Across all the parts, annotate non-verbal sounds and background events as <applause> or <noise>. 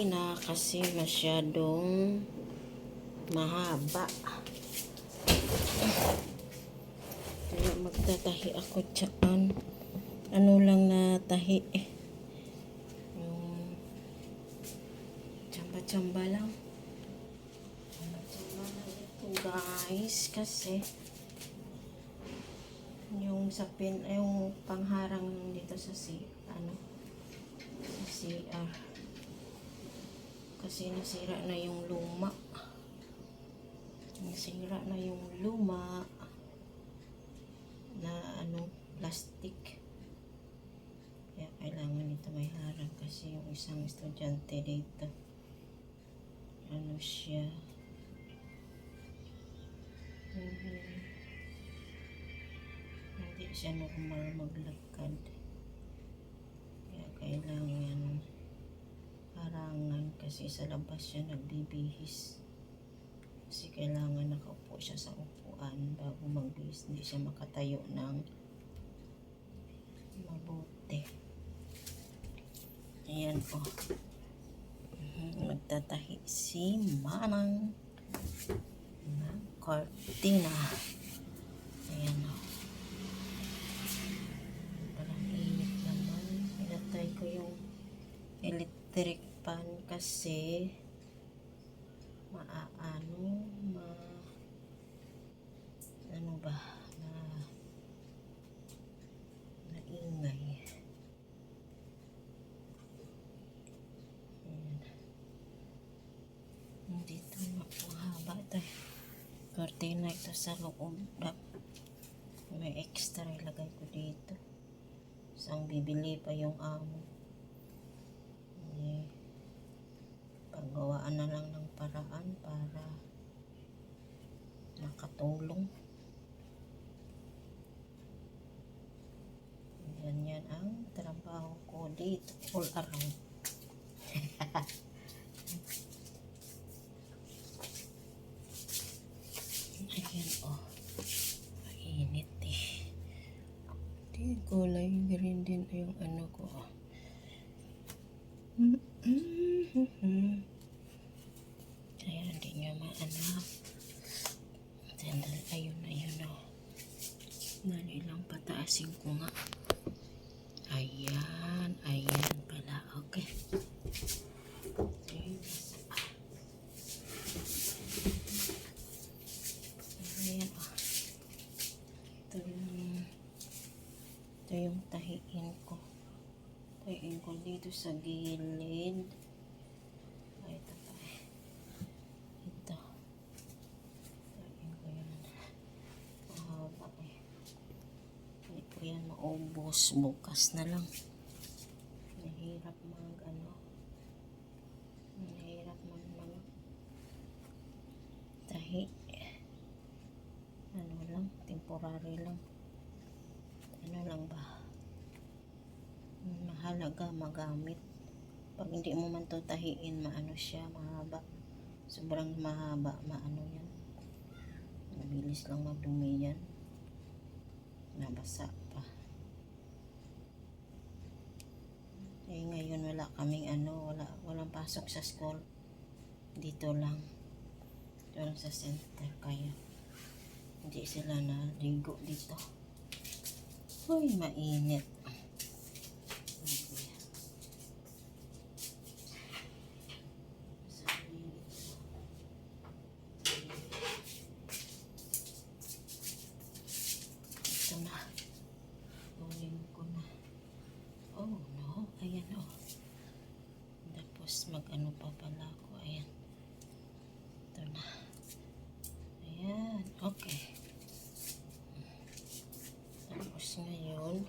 kortina kasi masyadong mahaba. Kaya magtatahi ako dyan. Ano lang na tahi eh. Yung tsamba-tsamba lang. Tsamba-tsamba lang ito guys kasi yung sa pin, yung pangharang dito sa si, ano, sa CR. Kasi nasira na yung luma. Nasira na yung luma na ano, plastic. Kaya kailangan ito may harang kasi yung isang estudyante dito. Ano siya? Mhm. Hindi siya normal maglakad. Kaya kailangan kasi sa labas siya nagbibihis. Kasi kailangan nakaupo siya sa upuan bago magbihis. Hindi siya makatayo ng mabuti. Ayan po. Mhm, Magtatahi si Manang ng cortina. Ayan o. Parang init naman. Pinatay ko yung electric pan kasi maaano, ma ano ba, na naingay. Ayan. Dito na po haba tayo. Cortina ito sa loob. May extra ilagay ko dito. Isang bibili pa yung amo. Eh, paggawaan na lang ng paraan para makatulong. Ganyan ang trabaho ko dito all around. <laughs> Ayan oh. Mainit eh. Di kulay green din yung ano ko. oh. Kaya hindi nyo maano. Sandal, ayun, ayun oh. Nani pataasin ko nga. Ayan, ayan pala. Okay. Ayan. Ayan oh. Ito yung ito yung tahiin ko. Tahiin ko dito sa gilid. Ay, ito pa eh. Ito. Tahiin ko yan. Mahaba eh. Hindi ko yan maubos. Bukas na lang. Nahirap mag ano. Nahirap mag mag tahi. Ano lang, temporary lang. Ano lang ba? Mahalaga magamit. Pag hindi mo man to tahiin, maano siya, mahaba. Sobrang mahaba, maano yan. Mabilis lang madumi yan. Nabasa pa. Eh ngayon wala kaming ano, wala, walang pasok sa school. Dito lang. Lang sa center kaya hindi sila naligo dito. Uy, mainit. Ito na. No. Ayan, oh. Tapos, mag-ano pa pala ako. Ayan. Ito na. Ayan. Okay. Tapos ngayon,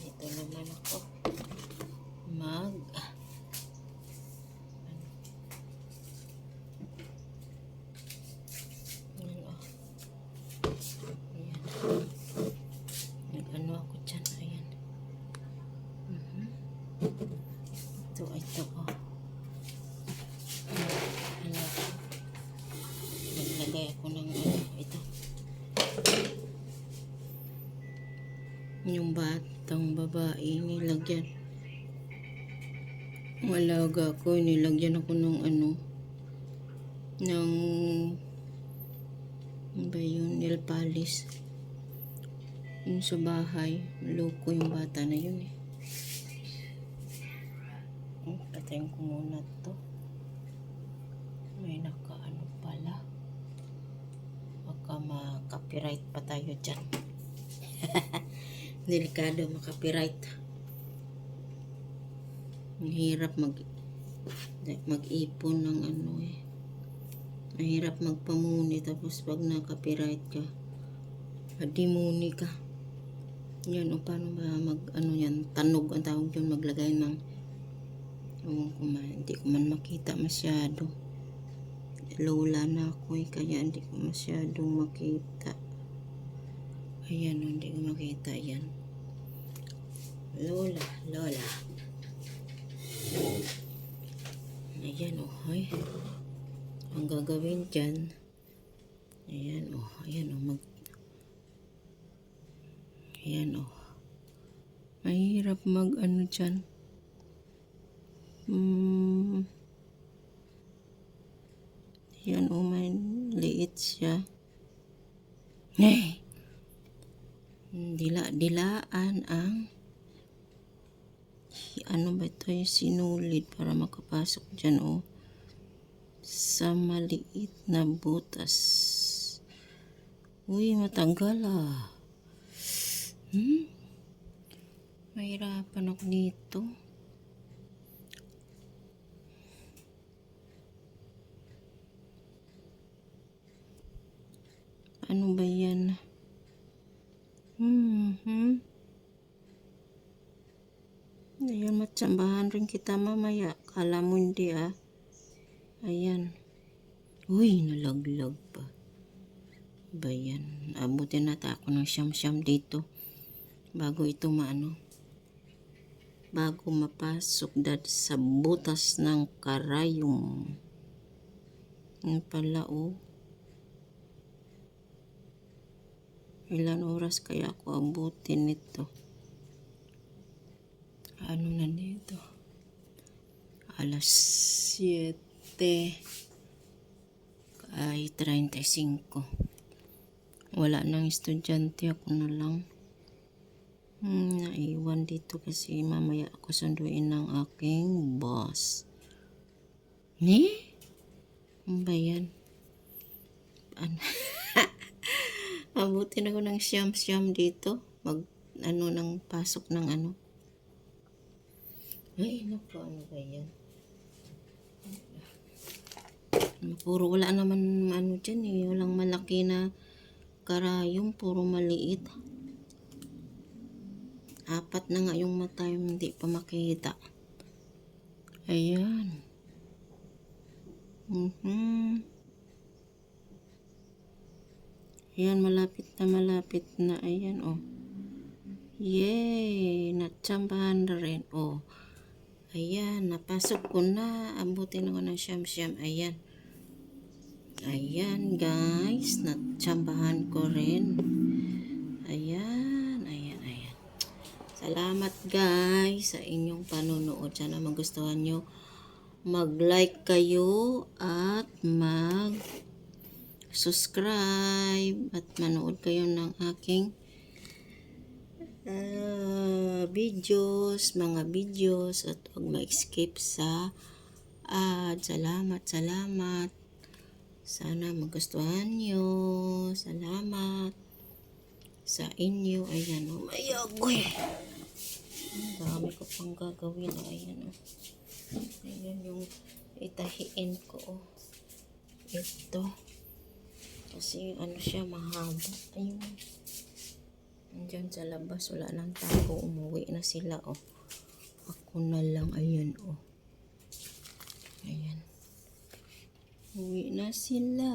dito naman ako mag Ayan, oh. Ayan. Nag-ano ako dyan. Ayan. Mhm. Ito, ito, oh. Ano? Naglagay ako ng ano, ito. Yung batang babae nilagyan. Ang alaga ko, nilagyan ako ng ano, ng, ano ba yun, nail polish. Yung sa bahay, loko yung bata na yun eh. Hmm, Patayin ko muna to. May nakaano pala. Baka ma-copyright pa tayo dyan. <laughs> Delikado makapiright. Ang hirap mag mag-ipon ng ano eh. Ang hirap magpamuni tapos pag nakapiright ka, adimuni ka. Yan o paano ba mag ano yan, tanog ang tawag yun, maglagay ng Ewan ko man, hindi ko man makita masyado. Lola na ako eh, kaya hindi ko masyadong makita. Ayan, hindi ko makita yan. Lola, Lola. Ayan, oh, ay. Ang gagawin dyan, ayan, oh, ayan, oh, mag, ayan, oh. Mahirap mag, ano dyan, Hmm. Yan, oh, may liit siya. Eh. Dila, dilaan ang ano ba ito yung sinulid para makapasok dyan, oh. Sa maliit na butas. Uy, matagal ah. Hmm? Mahirapan ako dito. Ano ba yan? Hmm, hmm. Ayan, matsambahan rin kita mamaya. Kala mo hindi ah. Ayan. Uy, nalaglag pa. Ba yan? Abutin nata ako ng siyam-siyam dito. Bago ito maano. Bago mapasok dad sa butas ng karayom. Yan pala oh. Ilan oras kaya ako abutin nito? Ano na dito? Alas 7 ay 35. Wala nang estudyante ako na lang. Hmm, naiwan dito kasi mamaya ako sunduin ng aking boss. Ni? Ano ba yan? Ano? <laughs> Abutin ako ng siyam-siyam dito. Mag, ano, ng pasok ng ano. Ay, naku, ano ba yan? Puro wala naman ano dyan eh. Walang malaki na karayong. Puro maliit. Apat na nga yung mata yung hindi pa makita. Ayan. Mhm. Ayan, malapit na malapit na. Ayan, oh. Yay! Natsambahan na rin. Oh. Ayan, napasok ko na. Abutin ako ng siyam-siyam. Ayan. Ayan, guys. Natsambahan ko rin. Ayan, ayan, ayan. Salamat, guys, sa inyong panunood. Sana magustuhan nyo. Mag-like kayo at mag subscribe at manood kayo ng aking ah, videos, mga videos at huwag ma-escape sa ad. Salamat, salamat. Sana magustuhan nyo. Salamat sa inyo. Ayan, oh, agoy. Ang dami ko pang gagawin. oh. Ayan, oh. Ayan yung itahiin ko, oh. Ito. Kasi ano siya, mahaba. Ayun. Andyan sa labas, wala nang tao. Umuwi na sila, oh. Ako na lang, ayan, oh. Ayan. Uwi na sila.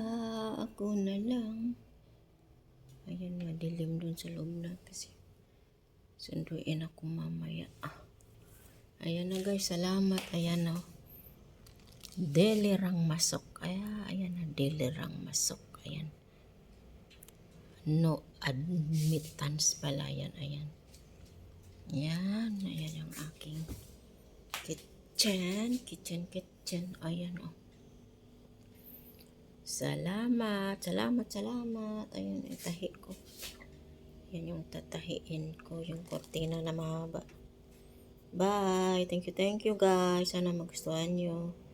Ako na lang. Ayan, madilim dun sa loob na kasi. Sunduin ako mamaya. Ah. Ayan na guys, salamat. Ayan. Oh. Delirang masok. Ay, ayan na, delirang masok. Ayan. No admittance pala yan. Ayan. Yan. Ayan yung aking kit kitchen. Kitchen, kitchen. Ayan oh. Salamat, salamat, salamat. Ayun, itahi ko. Yan yung tatahiin ko, yung kortina na mahaba. Bye. Thank you, thank you guys. Sana magustuhan nyo.